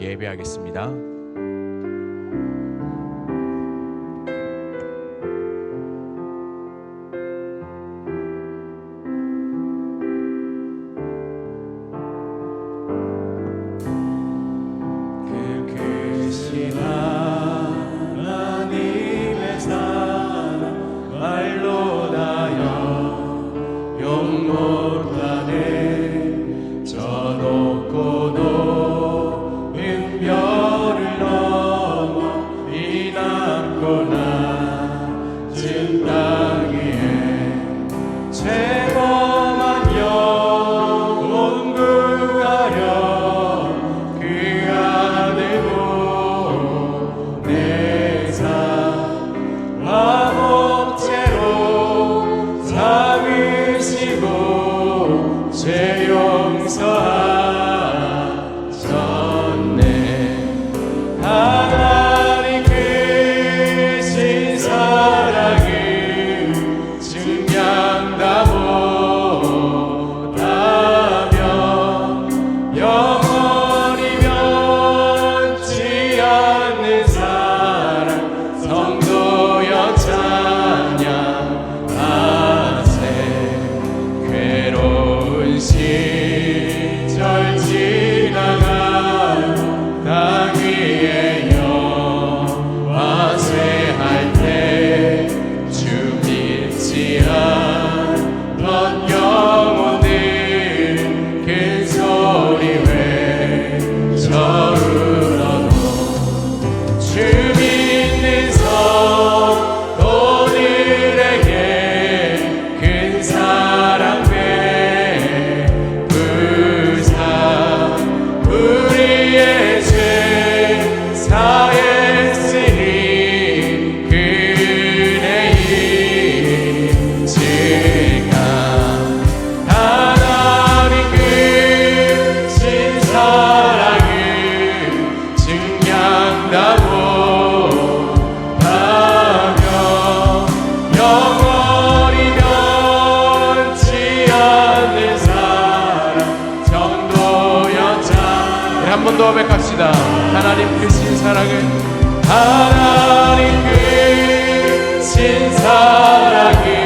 예배하겠습니다. 번 더 고백합시다. 하나님 그신 사랑을 하나님 그신 사랑을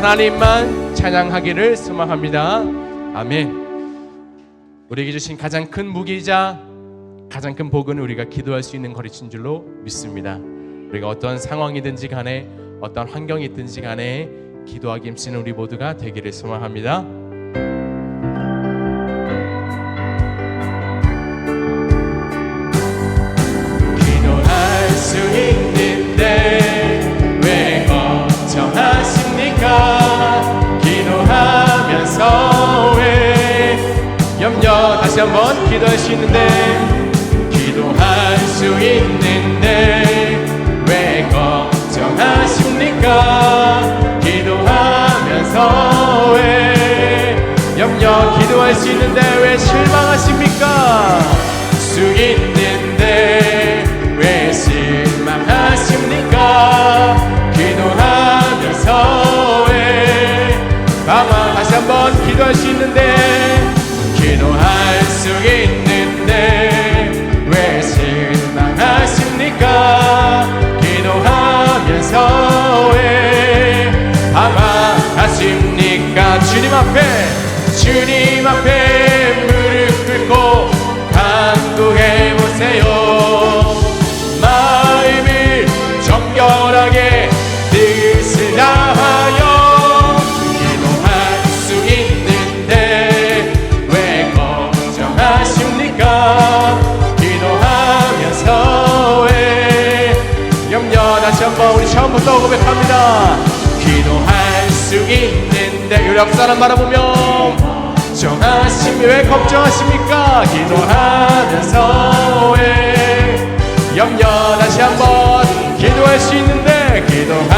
하나님만 찬양하기를 소망합니다. 아멘. 우리에게 주신 가장 큰 무기이자 가장 큰 복은 우리가 기도할 수 있는 거리친 줄로 믿습니다. 우리가 어떤 상황이든지 간에 어떤 환경이 있든지 간에 기도하기 힘쓰는 우리 모두가 되기를 소망합니다. 기도 기도할 수 있는데 기도할 수 있는데 왜 걱정하십니까? 기도하면서 왜 염려 기도할 수 있는데 왜 실망하십니까? 수 있는데 왜 실망하십니까? 기도하면서 왜 방황 다시 한번 기도할 수 있는데 기도할 수 있는데 왜 실망하십니까? 기도하면서 왜 방황하십니까? 주님 앞에 주님 고백합니다. 기도할 수 있는데 우리 옆 사람 바라보며 정하심이 왜 걱정하십니까? 기도하면서 왜 염려 다시 한번 기도할 수 있는데 기도할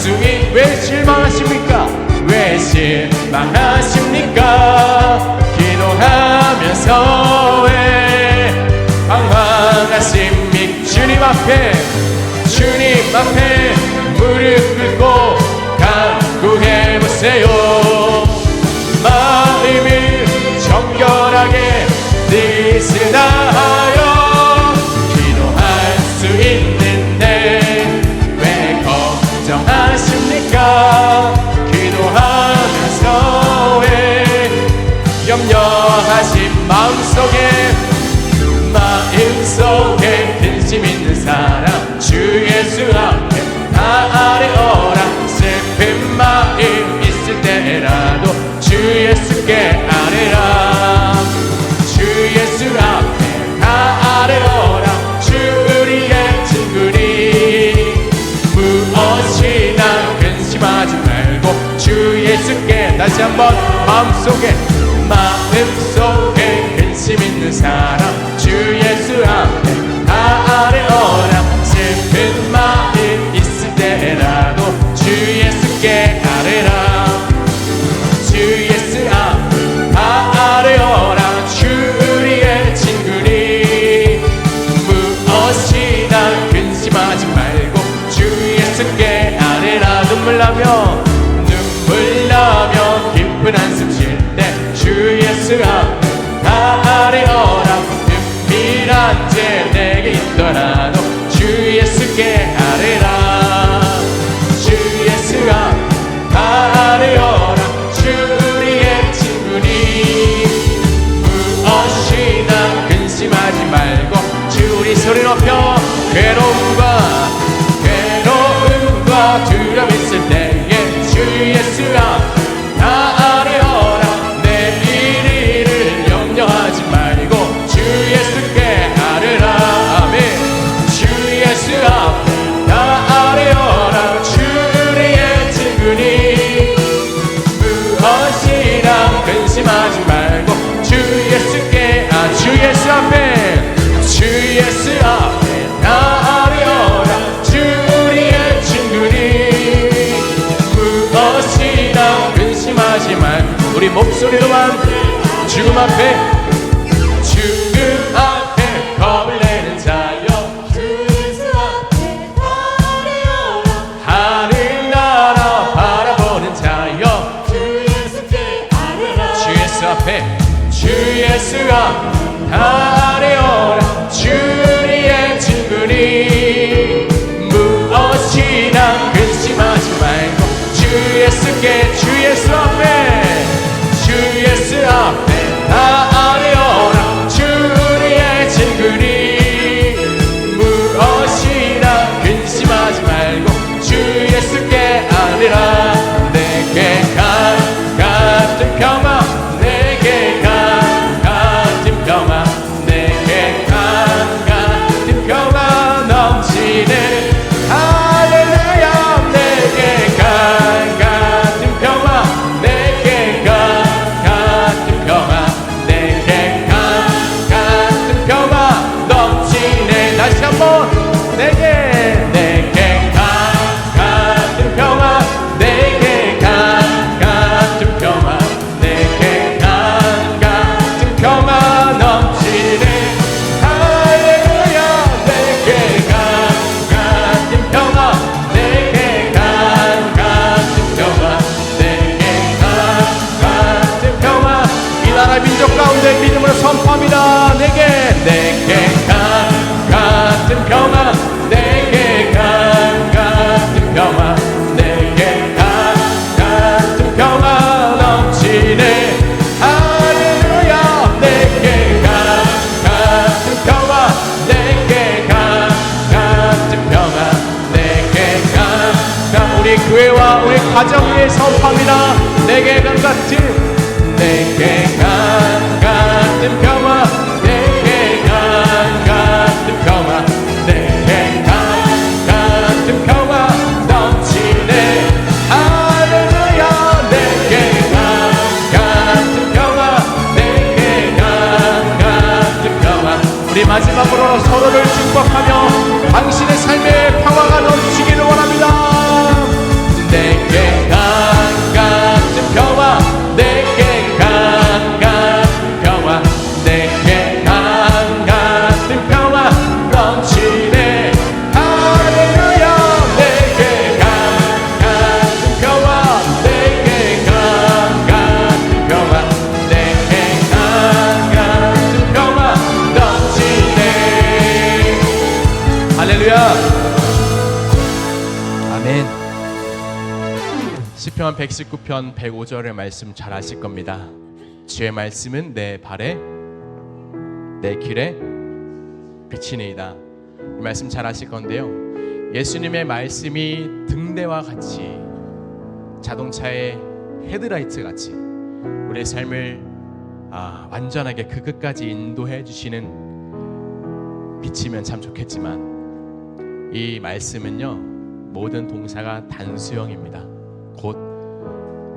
수 있 왜 실망하십니까? 왜 실망하십니까? 기도하면서 왜 방황하십니까? 주님 앞에 주님 앞에 무릎 꿇고 간구해 보세요. 마음을 정결하게 뜻을 다 다시 한번 마음속에 마음속에 근심 있는 사람 주 예수 앞에 다 아뢰어라. 슬픈 마음 있을 때라 하지 말고 주 예수께 아 주 예수 앞에. 주 예수 앞에 다 아뢰어라. 주 우리의 친구니. 무엇이나 근심하지 말. 우리 목소리로만 죽음 앞에 아멘. 시편 119편 105절의 말씀 잘 아실 겁니다. 주의 말씀은 내 발에 내 길에 비치니이다. 이 말씀 잘 아실 건데요. 예수님의 말씀이 등대와 같이 자동차의 헤드라이트 같이 우리의 삶을 아, 완전하게 그 끝까지 인도해 주시는 빛이면 참 좋겠지만 이 말씀은요 모든 동사가 단수형입니다. 곧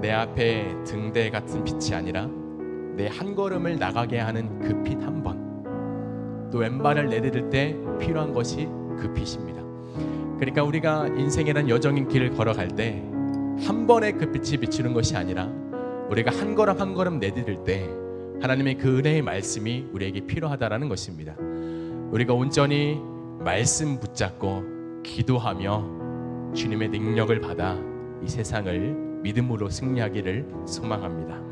내 앞에 등대 같은 빛이 아니라 내 한 걸음을 나가게 하는 그 빛 한 번. 또 왼발을 내디딜 때 필요한 것이 그 빛입니다. 그러니까 우리가 인생이란 여정인 길을 걸어갈 때 한 번에 그 빛이 비추는 것이 아니라 우리가 한 걸음 한 걸음 내디딜 때 하나님의 그 은혜의 말씀이 우리에게 필요하다라는 것입니다. 우리가 온전히 말씀 붙잡고 기도하며 주님의 능력을 받아 이 세상을 믿음으로 승리하기를 소망합니다.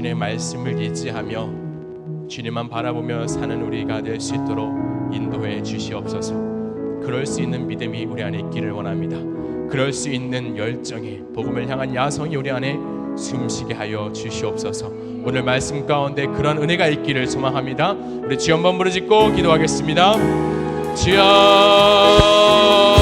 주님의 말씀을 의지하며 주님만 바라보며 사는 우리가 될 수 있도록 인도해 주시옵소서. 그럴 수 있는 믿음이 우리 안에 있기를 원합니다. 그럴 수 있는 열정이 복음을 향한 야성이 우리 안에 숨쉬게 하여 주시옵소서. 오늘 말씀 가운데 그런 은혜가 있기를 소망합니다. 우리 주여 한번 부르짖고 기도하겠습니다. 주여